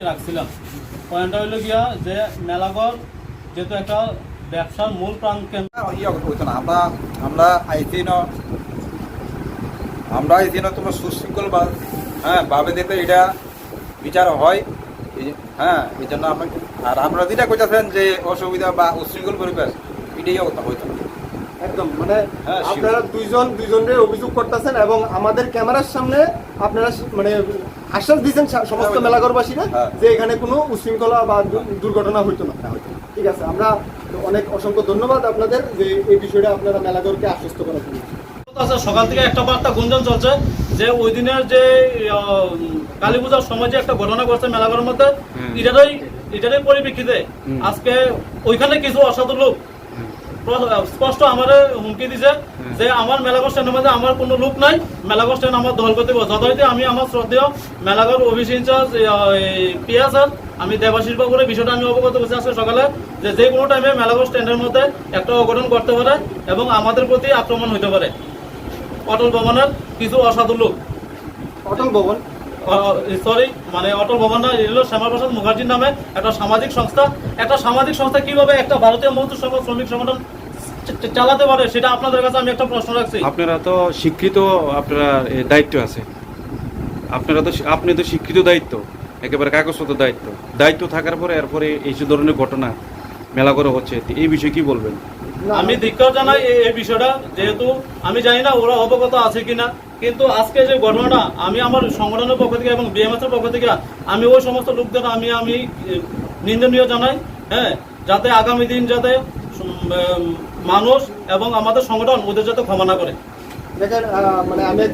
রাখছিলাম। পয়েন্টটা হইল গিয়া যে মেলাঘর যেহেতু একটা ব্যবসার মূল প্রাণ কেন্দ্র। হইতো না আমরা আমরা আইসি ন আমরা আইসি ন তোমার সুশৃঙ্খল বা হ্যাঁ ভাবে দিতে এটা বিচার হয়। হ্যাঁ এই জন্য আমরা আর আমরা যেটা কইতাছেন যে অসুবিধা বা উশৃঙ্খল পরিবেশ এটাই কথা হইতো একদম মানে হ্যাঁ, আপনারা দুইজন দুইজনের অভিযোগ করতেছেন এবং আমাদের ক্যামেরার সামনে আপনারা মানে আশ্বাস দিয়েছেন সমস্ত হ্যাঁ, মেলাঘরবাসীরা হ্যাঁ। যে এখানে কোনো উশৃঙ্খলা বা দুর্ঘটনা হইতো না। ঠিক আছে আমরা অনেক অসংখ্য ধন্যবাদ আপনাদের যে এই বিষয়টা আপনারা মেলাঘরকে আশ্বস্ত করার জন্য। আচ্ছা সকাল থেকে একটা বার্তা গুঞ্জন চলছে যে ওই দিনের যে আহ, কালী পূজার সময় যে একটা ঘটনা ঘটছে মেলাঘরের মধ্যে এটারই এটারই পরিপ্রেক্ষিতে আজকে ওইখানে কিছু অসাধু লোক স্পষ্ট আমার হুমকি দিছে যে আমার মেলাঘর স্ট্যান্ডের মধ্যে আমার কোনো লোক নাই মেলাঘর স্ট্যান্ড আমার দখল করতে যথারীতি আমি আমার শ্রদ্ধেয় Melaghar office incharge Piya sir আমি দেবাশিস বাবুর এই বিষয়টা আমি অবগত করছি আজকে সকালে যে যে কোনো টাইমে মেলাঘর স্ট্যান্ডের মধ্যে একটা অঘটন করতে পারে এবং আমাদের প্রতি আক্রমণ হতে পারে। অটল ভবনের কিছু অসাধু লোক। অটল ভবন? সরি মানে অটল ভবন না এগুলো শ্যামাপ্রসাদ মুখার্জির নামে একটা সামাজিক সংস্থা। একটা সামাজিক সংস্থা কীভাবে একটা ভারতীয় মজদুর সংঘ শ্রমিক সংগঠন চালাতে পারে সেটা আপনাদের কাছে আমি একটা প্রশ্ন রাখছি। আপনারা তো স্বীকৃত আপনারা দায়িত্ব আছে আপনারা তো আপনি তো স্বীকৃত দায়িত্ব একেবারে কাগজপত্র দায়িত্ব। দায়িত্ব থাকার পরে এরপরে এই যে ধরনের ঘটনা মেলা করে হচ্ছে এই বিষয়ে কি বলবেন? আমি ধিক্কার জানাই এই- এই বিষয়টা যেহেতু আমি জানি না ওরা অবগত আছে কিনা কিন্তু আজকে যে ঘটনাটা আমি আমার সংগঠনের পক্ষ থেকে এবং বিএমএস এর পক্ষ থেকে আমি ওই সমস্ত লোকদের আমি আমি নিন্দনীয় জানাই হ্যাঁ যাতে আগামী দিন যাতে মানুষ এবং আমাদের সংগঠন ওদের যাতে ক্ষমা না করে। দেখেন মানে আমি